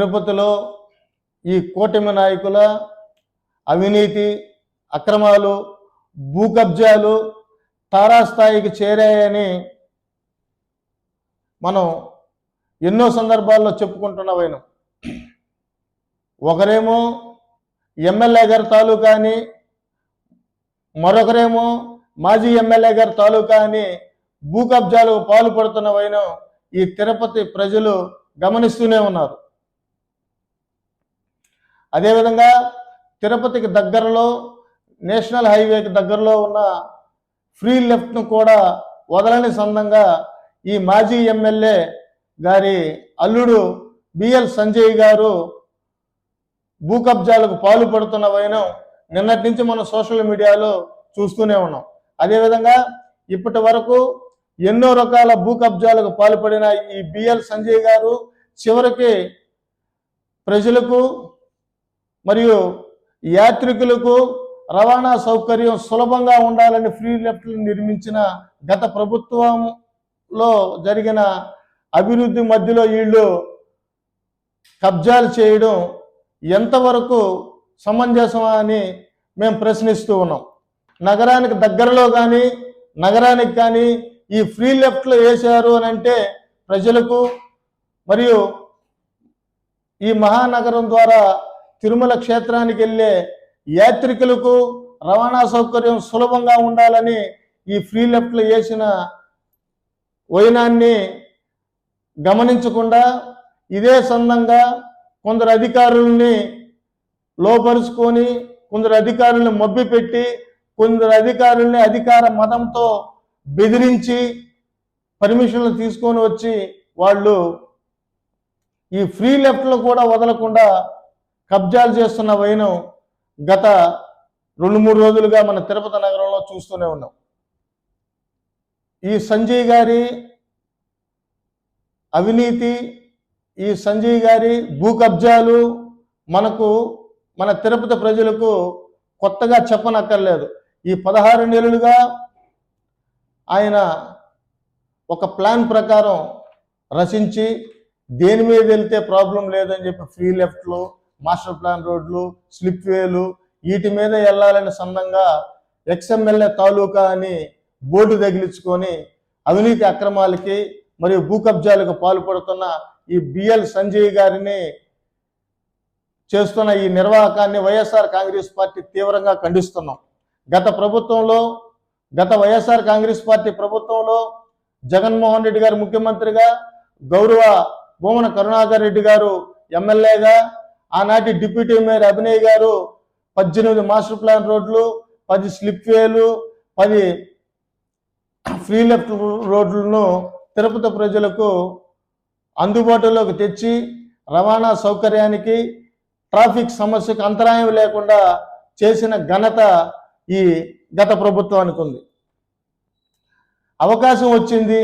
తిరుపతిలో ఈ కూటమి నాయకుల అవినీతి అక్రమాలు భూ కబ్జాలు తారాస్థాయికి చేరాయని మనం ఎన్నో సందర్భాల్లో చెప్పుకుంటున్నవైన ఒకరేమో ఎమ్మెల్యే గారి తాలూకా అని మరొకరేమో మాజీ ఎమ్మెల్యే గారి తాలూకా అని భూ కబ్జాలకు పాల్పడుతున్న ఈ తిరుపతి ప్రజలు గమనిస్తూనే ఉన్నారు. అదేవిధంగా తిరుపతికి దగ్గరలో నేషనల్ హైవేకి దగ్గరలో ఉన్న ఫ్రీ లెఫ్ట్ను కూడా వదలని సందంగా ఈ మాజీ ఎమ్మెల్యే గారి అల్లుడు బిఎల్ సంజయ్ గారు భూ కబ్జాలకు పాల్పడుతున్న వైనం నిన్నటి నుంచి మనం సోషల్ మీడియాలో చూస్తూనే ఉన్నాం. అదేవిధంగా ఇప్పటి వరకు ఎన్నో రకాల భూ కబ్జాలకు పాల్పడిన ఈ బిఎల్ సంజయ్ గారు చివరికి ప్రజలకు మరియు యాత్రికులకు రవాణా సౌకర్యం సులభంగా ఉండాలని ఫ్రీ లెఫ్ట్లు నిర్మించిన గత ప్రభుత్వంలో జరిగిన అభివృద్ధి మధ్యలో వీళ్ళు కబ్జాలు చేయడం ఎంతవరకు సమంజసమా అని మేము ప్రశ్నిస్తూ ఉన్నాం. నగరానికి దగ్గరలో కానీ నగరానికి కానీ ఈ ఫ్రీ లెఫ్ట్లు వేశారు అని అంటే ప్రజలకు మరియు ఈ మహానగరం ద్వారా తిరుమల క్షేత్రానికి వెళ్ళే యాత్రికులకు రవాణా సౌకర్యం సులభంగా ఉండాలని ఈ ఫ్రీ లెఫ్ట్లు వేసిన వైనాన్ని గమనించకుండా ఇదే సందంగా కొందరు అధికారుల్ని లోపరుచుకొని కొందరు అధికారుల్ని మబ్బిపెట్టి కొందరు అధికారుల్ని అధికార మతంతో బెదిరించి పర్మిషన్లు తీసుకొని వచ్చి వాళ్ళు ఈ ఫ్రీ లెఫ్ట్లు కూడా వదలకుండా కబ్జాలు చేస్తున్న వైనం గత రెండు మూడు రోజులుగా మన తిరుపతి నగరంలో చూస్తూనే ఉన్నాం. ఈ సంజయ్ గారి అవినీతి ఈ సంజయ్ గారి భూ కబ్జాలు మనకు మన తిరుపతి ప్రజలకు కొత్తగా చెప్పనక్కర్లేదు. ఈ పదహారు నెలలుగా ఆయన ఒక ప్లాన్ ప్రకారం రచించి దేని మీద వెళ్తే ప్రాబ్లం లేదని చెప్పి ఫ్రీ లెఫ్ట్లు మాస్టర్ ప్లాన్ రోడ్లు స్లిప్ వేలు వీటి మీద వెళ్ళాలని సందంగా ఎక్స్ఎంఎల్ఏ తాలూకా అని బోర్డు తగిలించుకొని అవినీతి అక్రమాలకి మరియు భూ కబ్జాలకు పాల్పడుతున్న ఈ బిఎల్ సంజయ్ గారిని చేస్తున్న ఈ నిర్వాహకాన్ని వైఎస్ఆర్ కాంగ్రెస్ పార్టీ తీవ్రంగా ఖండిస్తున్నాం. గత ప్రభుత్వంలో గత వైఎస్ఆర్ కాంగ్రెస్ పార్టీ ప్రభుత్వంలో జగన్మోహన్ రెడ్డి గారు ముఖ్యమంత్రిగా గౌరవ భూమన కరుణాకర్ రెడ్డి గారు ఎమ్మెల్యేగా ఆనాటి డిప్యూటీ మేయర్ అభినయ్ గారు పద్దెనిమిది మాస్టర్ ప్లాన్ రోడ్లు పది స్లిప్ వేలు పది ఫ్రీ లెఫ్ట్ రోడ్లను తిరుపతి ప్రజలకు అందుబాటులోకి తెచ్చి రవాణా సౌకర్యానికి ట్రాఫిక్ సమస్యకు అంతరాయం లేకుండా చేసిన ఘనత ఈ గత ప్రభుత్వానికి ఉంది. అవకాశం వచ్చింది.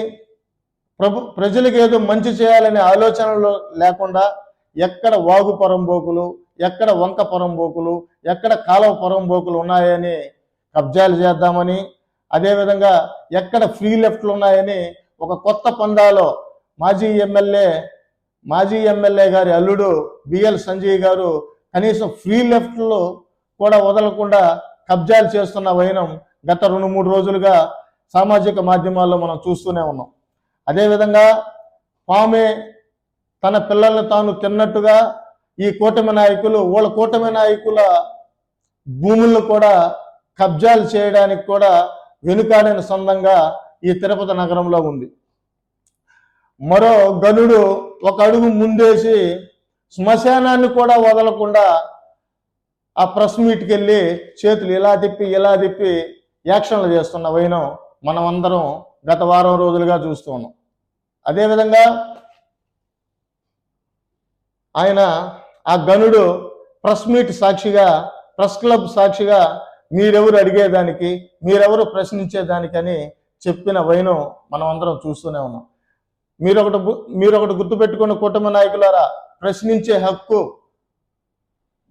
ప్రభు ప్రజలకు ఏదో మంచి చేయాలనే ఆలోచనలు లేకుండా ఎక్కడ వాగు పరంబోకులు ఎక్కడ వంక పరంబోకులు ఎక్కడ కాలువ పరంబోకులు ఉన్నాయని కబ్జాలు చేద్దామని అదేవిధంగా ఎక్కడ ఫ్రీ లెఫ్ట్లు ఉన్నాయని ఒక కొత్త పందాలో మాజీ ఎమ్మెల్యే మాజీ ఎమ్మెల్యే గారి అల్లుడు బిఎల్ సంజయ్ గారు కనీసం ఫ్రీ లెఫ్ట్లు కూడా వదలకుండా కబ్జాలు చేస్తున్న వైనం గత రెండు మూడు రోజులుగా సామాజిక మాధ్యమాల్లో మనం చూస్తూనే ఉన్నాం. అదేవిధంగా పామే తన పిల్లల్ని తాను తిన్నట్టుగా ఈ కూటమి నాయకులు వాళ్ళ కూటమి నాయకుల భూములను కూడా కబ్జాలు చేయడానికి కూడా వెనుకాడని సొంతంగా ఈ తిరుపతి నగరంలో ఉంది. మరో గనుడు ఒక అడుగు ముందేసి శ్మశానాన్ని కూడా వదలకుండా ఆ ప్రెస్ మీట్కి వెళ్ళి చేతులు ఇలా తిప్పి ఇలా తిప్పి యాక్షన్లు చేస్తున్న వైనం మనం అందరం గత వారం రోజులుగా చూస్తూ ఉన్నాం. అదేవిధంగా ఆయన ఆ గనుడు ప్రెస్ మీట్ సాక్షిగా ప్రెస్ క్లబ్ సాక్షిగా మీరెవరు అడిగేదానికి మీరెవరు ప్రశ్నించేదానికని చెప్పిన వైనం మనం అందరం చూస్తూనే ఉన్నాం. మీరొకటి మీరొకటి గుర్తుపెట్టుకున్న కుటుంబ నాయకులారా ప్రశ్నించే హక్కు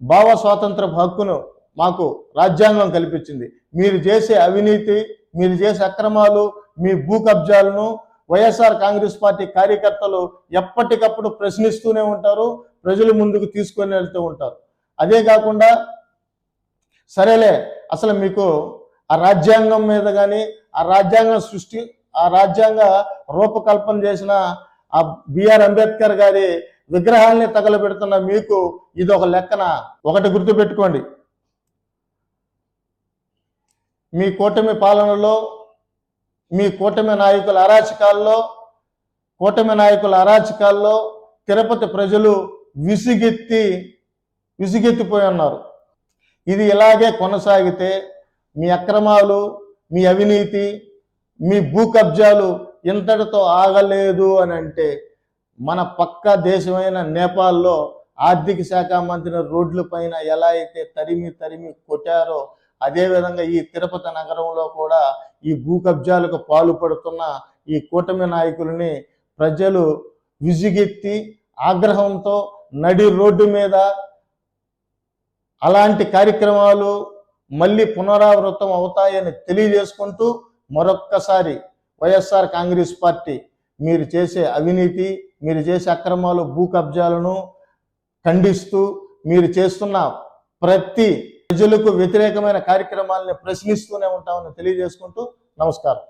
భావ స్వాతంత్రపు హక్కును మాకు రాజ్యాంగం కల్పించింది. మీరు చేసే అవినీతి మీరు చేసే అక్రమాలు మీ భూ కబ్జాలను వైఎస్ఆర్ కాంగ్రెస్ పార్టీ కార్యకర్తలు ఎప్పటికప్పుడు ప్రశ్నిస్తూనే ఉంటారు. ప్రజలు ముందుకు తీసుకొని వెళ్తూ ఉంటారు. అదే కాకుండా సరేలే అసలు మీకు ఆ రాజ్యాంగం మీద కానీ ఆ రాజ్యాంగం సృష్టి ఆ రాజ్యాంగ రూపకల్పన చేసిన ఆ బిఆర్ అంబేద్కర్ గారి విగ్రహాల్ని తగలబెడుతున్న మీకు ఇది ఒక లెక్కన ఒకటి గుర్తుపెట్టుకోండి. మీ కూటమి పాలనలో మీ కూటమి నాయకుల అరాచకాల్లో కూటమి నాయకుల అరాచకాల్లో తిరుపతి ప్రజలు విసిగెత్తి విసిగెత్తిపోయి ఉన్నారు ఇది ఇలాగే కొనసాగితే మీ అక్రమాలు మీ అవినీతి మీ భూ కబ్జాలు ఇంతటితో ఆగలేదు అని అంటే మన పక్క దేశమైన నేపాల్లో ఆర్థిక శాఖ మంత్రి రోడ్ల పైన ఎలా అయితే తరిమి తరిమి కొట్టారో అదేవిధంగా ఈ తిరుపతి నగరంలో కూడా ఈ భూ కబ్జాలకు పాల్పడుతున్న ఈ కూటమి నాయకులని ప్రజలు విజిగెత్తి ఆగ్రహంతో నడి రోడ్డు మీద అలాంటి కార్యక్రమాలు మళ్ళీ పునరావృతం అవుతాయని తెలియజేసుకుంటూ మరొక్కసారి వైఎస్ఆర్ కాంగ్రెస్ పార్టీ మీరు చేసే అవినీతి మీరు చేసే అక్రమాలు భూ కబ్జాలను ఖండిస్తూ మీరు చేస్తున్న ప్రతి ప్రజలకు వ్యతిరేకమైన కార్యక్రమాలని ప్రశ్నిస్తూనే ఉంటామని తెలియజేసుకుంటూ నమస్కారం.